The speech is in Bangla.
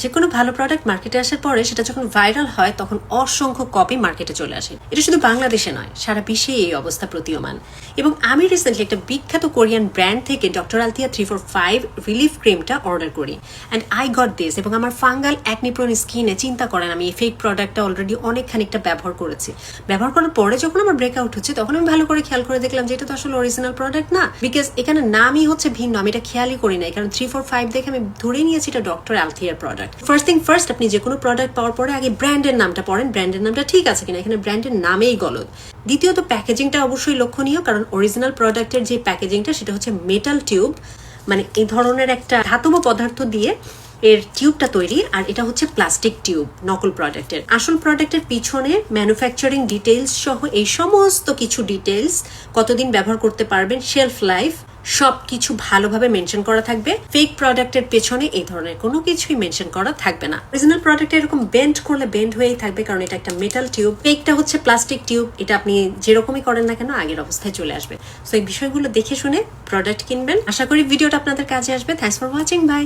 যে কোনো ভালো প্রোডাক্ট মার্কেটে আসার পরে সেটা যখন ভাইরাল হয়, তখন অসংখ্য কপি মার্কেটে চলে আসে। এটা শুধু বাংলাদেশে নয়, সারা বিশ্বে এই অবস্থা প্রতীয়মান। এবং আমি রিসেন্টলি একটা বিখ্যাত কোরিয়ান ব্র্যান্ড থেকে doctor Althea three four five relief ক্রিমটা অর্ডার করি। অ্যান্ড আই গট দিস এবং আমার ফাঙ্গাল অ্যাকনিপ্রোন স্কিনে চিন্তা করেন, আমি এই ফেক প্রোডাক্টটা অলরেডি অনেক খানিকটা ব্যবহার করেছি। ব্যবহার করার পরে যখন আমার ব্রেকআউট হচ্ছে, তখন আমি ভালো করে খেয়াল করে দেখলাম যে এটা তো আসলে অরিজিনাল প্রোডাক্ট না। বিকজ এখানে নামই হচ্ছে ভিন্ন, আমি এটা খেয়ালই করি নাই, কারণ থ্রি ফোর ফাইভ দেখে আমি ধরে নিয়েছি এটা ডক্টর অ্যালথিয়ার প্রোডাক্ট ফার্স্ট থিং ফার্স্ট আপনি যে কোনো প্রোডাক্ট পাওয়ার পরে আগে ব্র্যান্ডের নামটা পড়েন। ব্র্যান্ডের নামটা ঠিক আছে কিনা? এখানে ব্র্যান্ডের নামেই গলদ। দ্বিতীয়ত প্যাকেজিংটা অবশ্যই লক্ষণীয়, কারণ অরিজিনাল প্রোডাক্টের যে প্যাকেজিংটা সেটা হচ্ছে মেটাল টিউব মানে এই ধরনের একটা ধাতব পদার্থ দিয়ে এর টিউবটা তৈরি, আর এটা হচ্ছে প্লাস্টিক টিউব নকল প্রোডাক্টের আসল প্রোডাক্টের পিছনে ম্যানুফ্যাকচারিং ডিটেলস সহ এই সমস্ত কিছু ডিটেলস কতদিন ব্যবহার করতে পারবেন শেলফ লাইফ সব কিছু ভালোভাবে মেনশন করা থাকবে। ফেক প্রোডাক্টের পেছনে এই ধরনের কোনো কিছুই মেনশন করা থাকবে না। অরিজিনাল প্রোডাক্ট এরকম বেন্ড করলে বেন্ড হয়েই থাকবে কারণ এটা একটা মেটাল টিউব ফেকটা হচ্ছে প্লাস্টিক টিউব এটা আপনি যেরকমই করেন না কেন আগের অবস্থায় চলে আসবে। তো এই বিষয়গুলো দেখে শুনে প্রোডাক্ট কিনবেন। আশা করি ভিডিওটা আপনাদের কাছে আসবে। Thanks for watching by